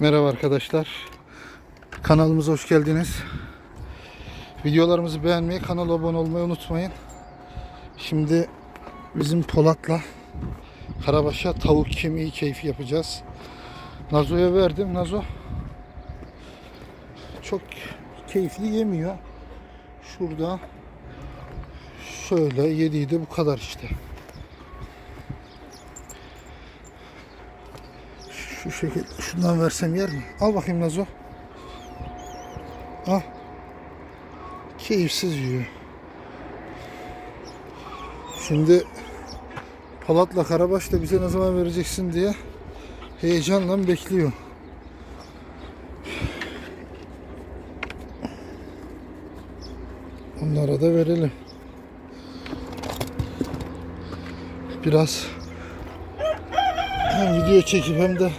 Merhaba arkadaşlar. Kanalımıza hoş geldiniz. Videolarımızı beğenmeyi, kanala abone olmayı unutmayın. Şimdi bizim Polat'la Karabaş'a tavuk kemiği keyfi yapacağız. Nazo'ya verdim. Nazo çok keyifli yemiyor. Şurada şöyle yediydi bu kadar işte. Şu şekilde şundan versem yer mi? Al bakayım Nazo. Al. Keyifsiz yiyor. Şimdi Polat'la Karabaş da bize ne zaman vereceksin diye heyecanla bekliyor. Onlara da verelim. Biraz hem video çekip hem de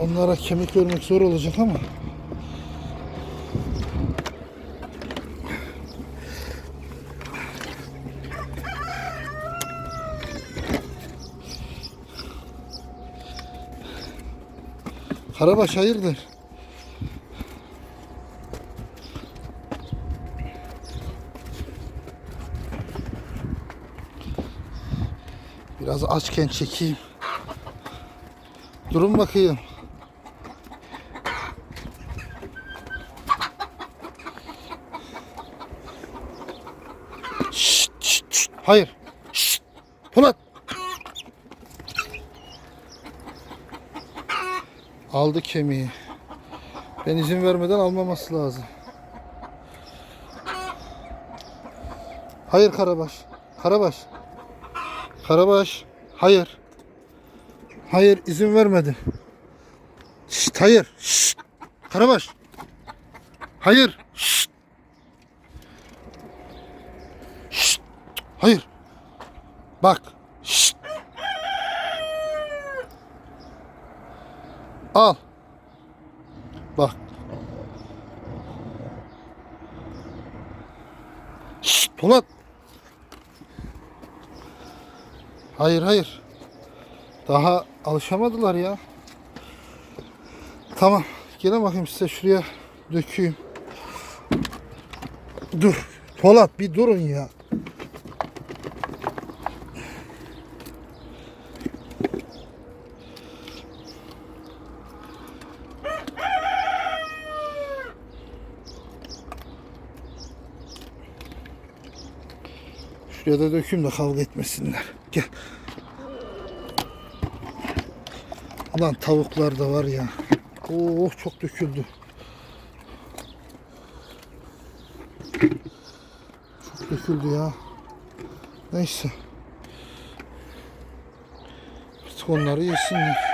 onlara kemik vermek zor olacak ama Karabaş hayırdır? Biraz açken çekeyim. Durun bakayım. Şşt, şşt, şşt. Hayır. Şşt. Polat. Aldı kemiği. Ben izin vermeden almaması lazım. Hayır Karabaş. Karabaş. Karabaş. Hayır. Hayır izin vermedi. Şşt hayır. Şşt. Karabaş. Hayır. Şşt. Şşt. Hayır. Bak. Şşt. Al. Bak. Şşt Polat. Hayır hayır. Daha alışamadılar ya. Tamam. Gelin bakayım size şuraya dökeyim. Dur. Polat bir durun ya. Şuraya da dökeyim de kavga etmesinler. Gel. Lan tavuklar da var ya. Oh çok döküldü. Çok döküldü ya. Neyse. Artık onları yesinler.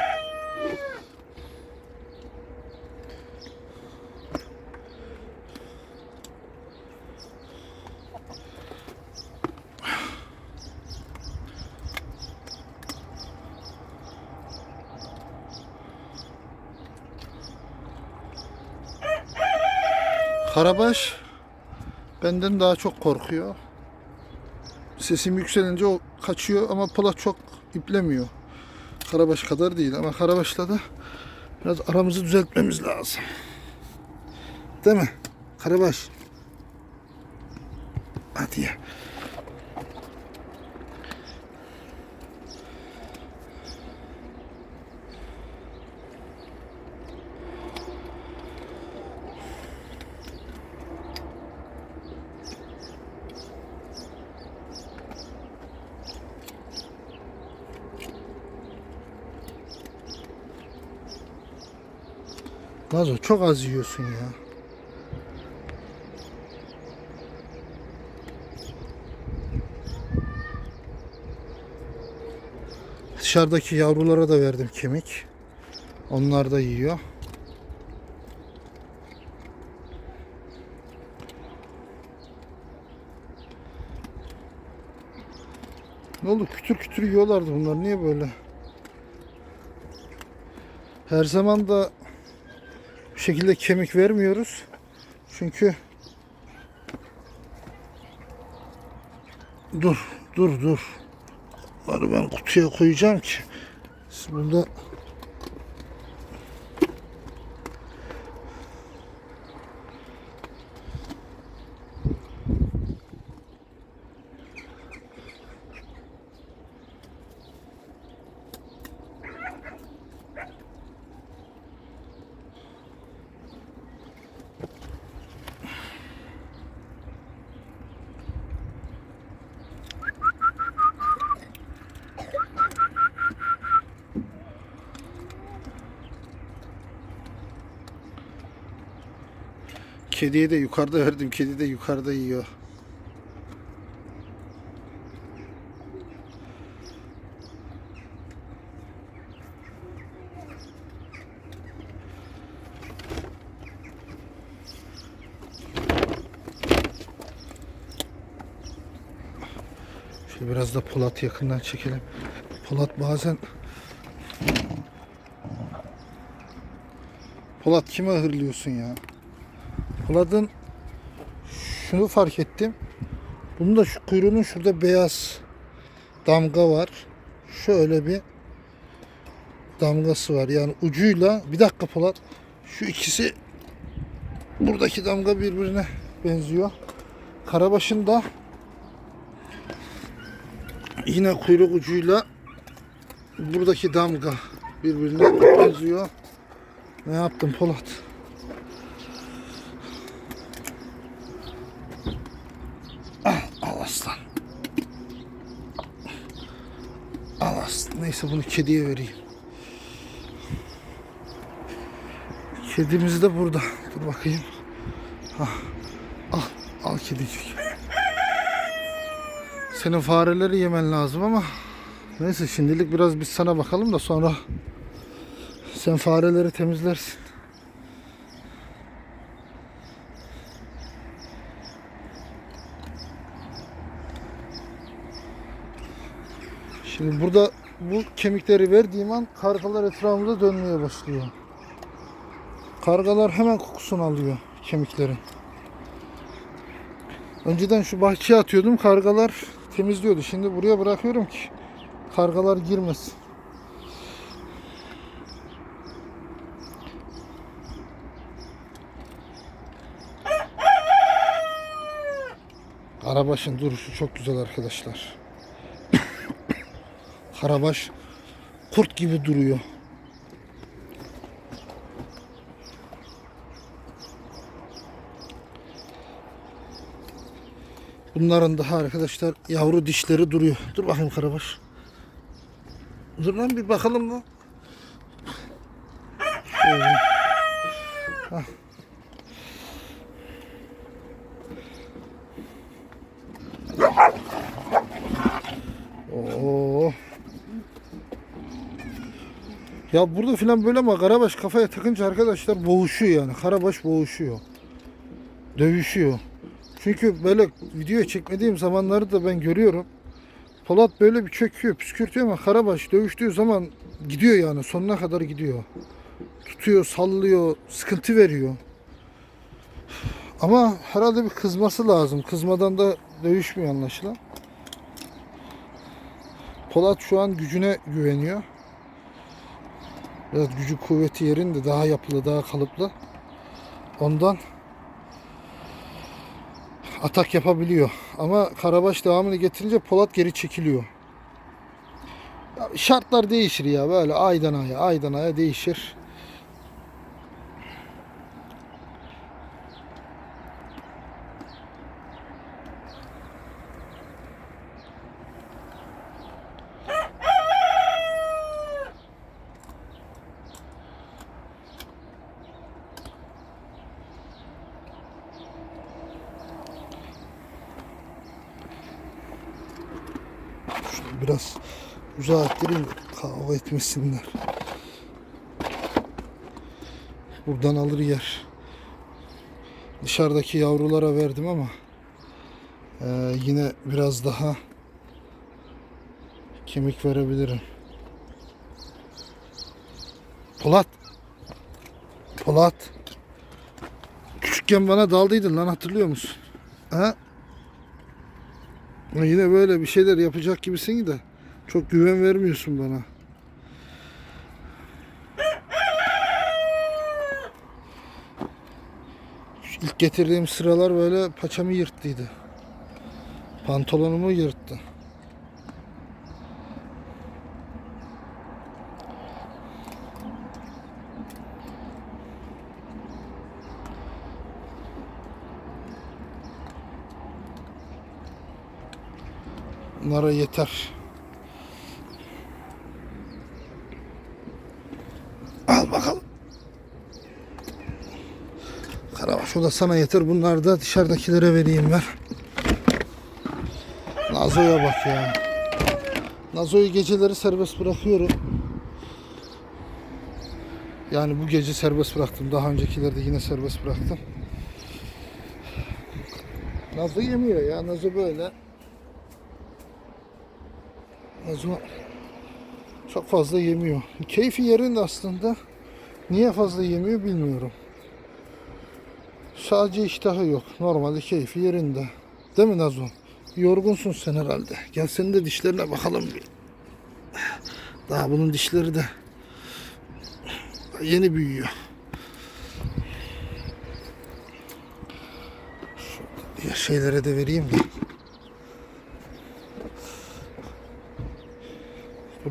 Karabaş benden daha çok korkuyor. Sesim yükselince o kaçıyor ama Polat çok iplemiyor. Karabaş kadar değil ama Karabaş'la da biraz aramızı düzeltmemiz lazım. Değil mi? Karabaş. Hadi ya. Nazo çok az yiyorsun ya. Dışarıdaki yavrulara da verdim kemik. Onlar da yiyor. Ne oldu? Kütür kütür yiyorlardı bunlar. Niye böyle? Her zaman da bu şekilde kemik vermiyoruz. Çünkü dur dur dur. Bunları ben kutuya koyacağım ki siz bunda Kediye de yukarıda verdim. Kedi de yukarıda yiyor. Şöyle biraz da Polat yakından çekelim. Polat bazen Polat kime hırlıyorsun ya? Polat'ın şunu fark ettim. Bunun da şu kuyruğunun şurada beyaz damga var. Şöyle bir damgası var. Yani ucuyla bir dakika Polat. Şu ikisi buradaki damga birbirine benziyor. Karabaşın da yine kuyruk ucuyla buradaki damga birbirine benziyor. Ne yaptın Polat? Al, al aslan. Al aslan. Neyse bunu kediye vereyim. Kedimiz de burada. Dur bakayım. Hah. Al, al kedicik. Senin fareleri yemen lazım ama neyse şimdilik biraz biz sana bakalım da sonra sen fareleri temizlersin. Şimdi burada bu kemikleri verdiğim an kargalar etrafımıza dönmeye başlıyor. Kargalar hemen kokusunu alıyor kemiklerin. Önceden şu bahçeye atıyordum kargalar temizliyordu. Şimdi buraya bırakıyorum ki kargalar girmesin. Karabaş'ın duruşu çok güzel arkadaşlar. Karabaş kurt gibi duruyor. Bunların daha arkadaşlar yavru dişleri duruyor. Dur bakayım Karabaş. Dur lan bir bakalım mı? Şöyle. Hah. Ya burada filan böyle ama Karabaş kafaya takınca arkadaşlar boğuşuyor yani. Karabaş boğuşuyor. Dövüşüyor. Çünkü böyle video çekmediğim zamanları da ben görüyorum. Polat böyle bir çöküyor, püskürtüyor ama Karabaş dövüştüğü zaman gidiyor yani sonuna kadar gidiyor. Tutuyor, sallıyor, sıkıntı veriyor. Ama herhalde bir kızması lazım. Kızmadan da dövüşmüyor anlaşılan. Polat şu an gücüne güveniyor. Biraz gücü kuvveti yerinde daha yapılı, daha kalıplı. Ondan atak yapabiliyor. Ama Karabaş devamını getirince Polat geri çekiliyor. Ya şartlar değişir ya böyle aydan aya, aydan aya değişir. Biraz uzağa ettireyim kavga etmesinler. Buradan alır yer. Dışarıdaki yavrulara verdim ama eee, yine biraz daha kemik verebilirim. Polat. Polat. Küçükken bana daldıydın lan hatırlıyor musun? Ha? Yine böyle bir şeyler yapacak gibisin de çok güven vermiyorsun bana. İlk getirdiğim sıralar böyle paçamı yırttıydı. Pantolonumu yırttı. Bunlara yeter. Al bakalım. Karabaş Şu da sana yeter. Bunları da dışarıdakilere vereyim ver. Nazo'ya bak ya. Nazo'yu geceleri serbest bırakıyorum. Yani bu gece serbest bıraktım. Daha öncekilerde yine serbest bıraktım. Nazo yemiyor ya. Nazo böyle. Nazo çok fazla yemiyor. Keyfi yerinde aslında. Niye fazla yemiyor bilmiyorum. Sadece iştahı yok. Normalde keyfi yerinde. Değil mi Nazo? Yorgunsun sen herhalde. Gel senin de dişlerine bakalım bir. Daha bunun dişleri de yeni büyüyor. Şu diğer şeylere de vereyim de.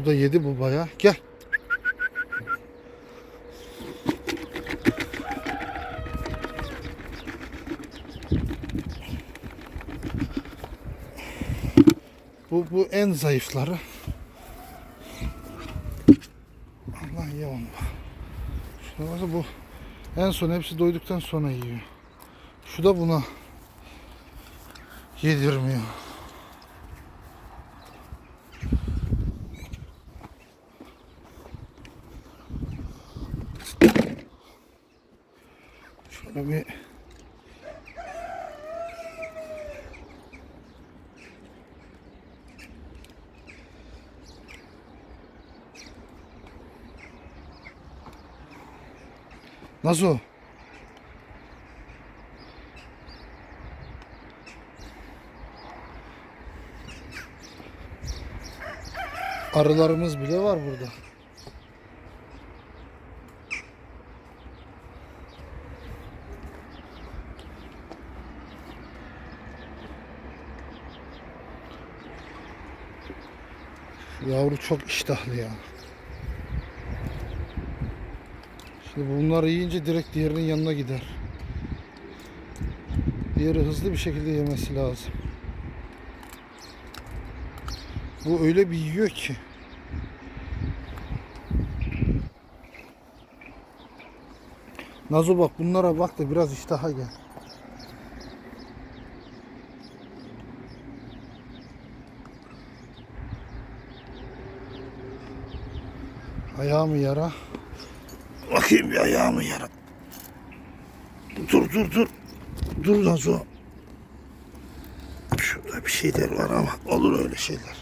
Burada yedi bu baya. Gel. Bu, bu en zayıfları. Allah ye onu. Şuna bakın bu en son hepsi doyduktan sonra yiyor. Şu da buna yedirmiyor. Şöyle bir Nasıl? Arılarımız bile var burada. Yavru çok iştahlı ya. Şimdi bunları yiyince direkt diğerinin yanına gider. Diğeri hızlı bir şekilde yemesi lazım. Bu öyle bir yiyor ki. Nazo bak bunlara bak da biraz iştaha gel. Ayağımı yara. Bakayım bir ayağımı yara. Dur dur dur. Dur Nazo. Şurada bir şeyler var ama olur öyle şeyler.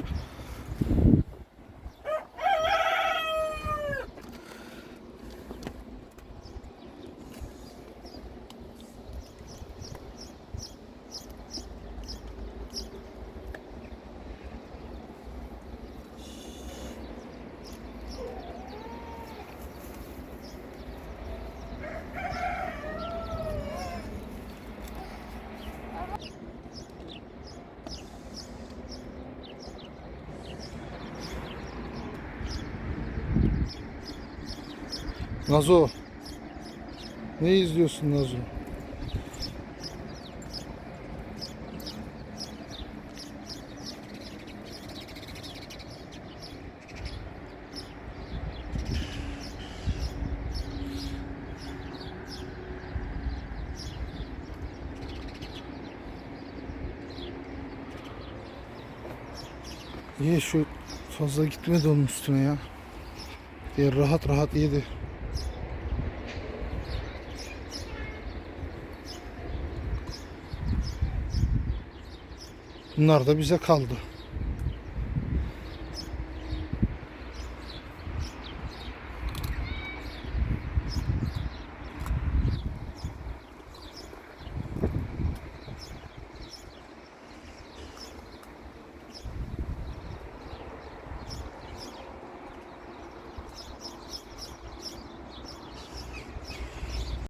Nazo. Ne izliyorsun Nazo? Ye şu fazla gitmedi onun üstüne ya. Diğer rahat rahat yedi. Bunlar da bize kaldı.